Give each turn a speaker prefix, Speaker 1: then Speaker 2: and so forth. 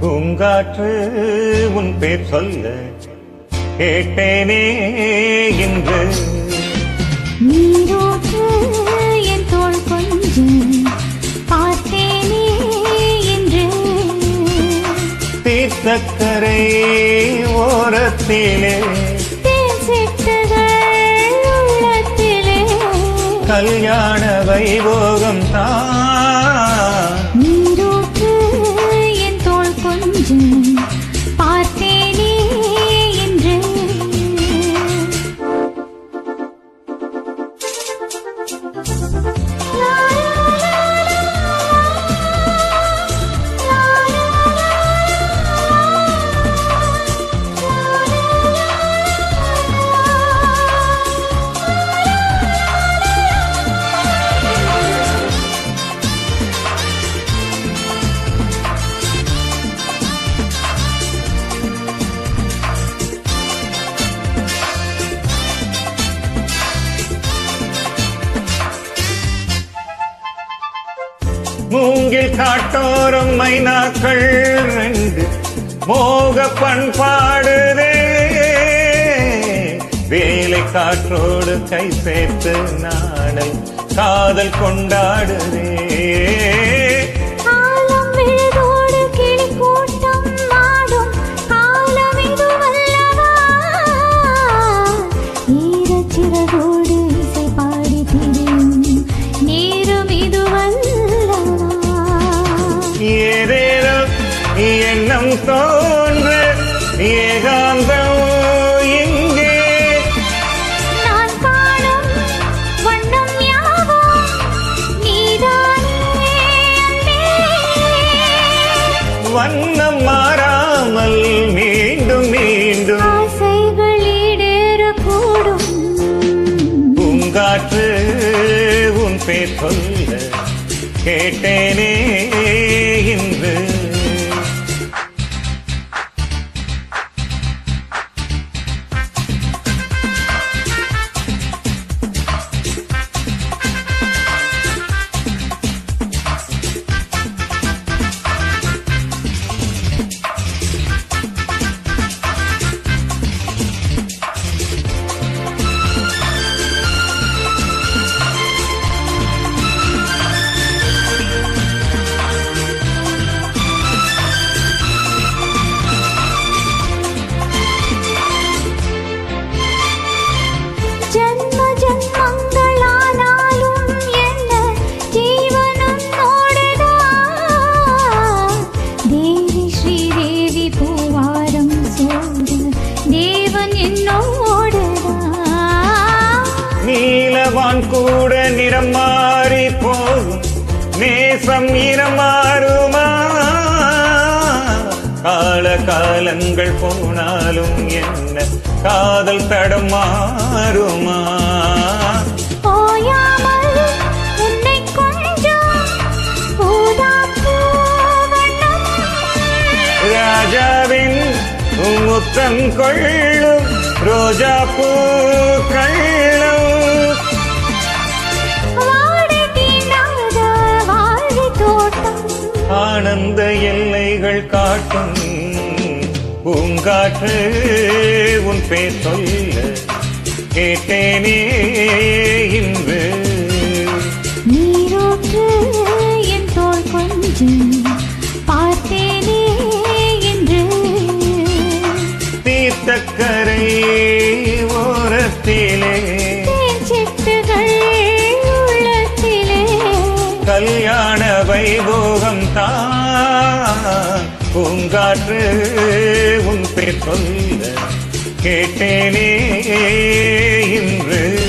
Speaker 1: பூங்காற்று உன் பேர் சொல்ல கேட்டேனே இன்று.
Speaker 2: நீரோற்று என் தோள் கொஞ்சம் பார்த்தேனே என்று
Speaker 1: தீர்த்தக்கரை ஓரத்திலே கல்யாண வைபோகம் தான்.
Speaker 2: கொஞ்சம்
Speaker 1: மூங்கில் காட்டோரம் மைனாக்கள் ரெண்டு. மோக பண்பாடுதே. வேலை காற்றோடு கை சேர்த்து நாடல் காதல் கொண்டாடுதே. எண்ணம் தோன்று ஏகாந்தம் இங்கே.
Speaker 2: நான் காணும் வண்ணம் யாவும் நீதானே.
Speaker 1: வண்ணம் மாறாமல் மீண்டும் மீண்டும்
Speaker 2: ஆசைகள் ஈடேறக்கூடும்.
Speaker 1: பூங்காற்று உன் பேர் சொல்ல கேட்டேனே. நீலவான் கூட நிறம் மாறி போகும். நேசம் இனம் மாறுமா? கால காலங்கள் போனாலும் என்ன? காதல் தடம் மாறுமா? ராஜாவின் முத்தம் கொள்ளும் ரோஜா பூ கள்ளும். ஆனந்த எல்லைகள் காட்டும் பூங்காற்று உன் பேர் சொல்ல கேட்டேனே இன்று.
Speaker 2: நீரோற்று என் தோள் கொஞ்சம் பார்த்தேனே என்று
Speaker 1: தீர்த்தக்கரை ஓரத்திலே. கல்யாண வைபோகம் பூங்காற்று உன் பேர் சொல்ல கேட்டேனே இன்று.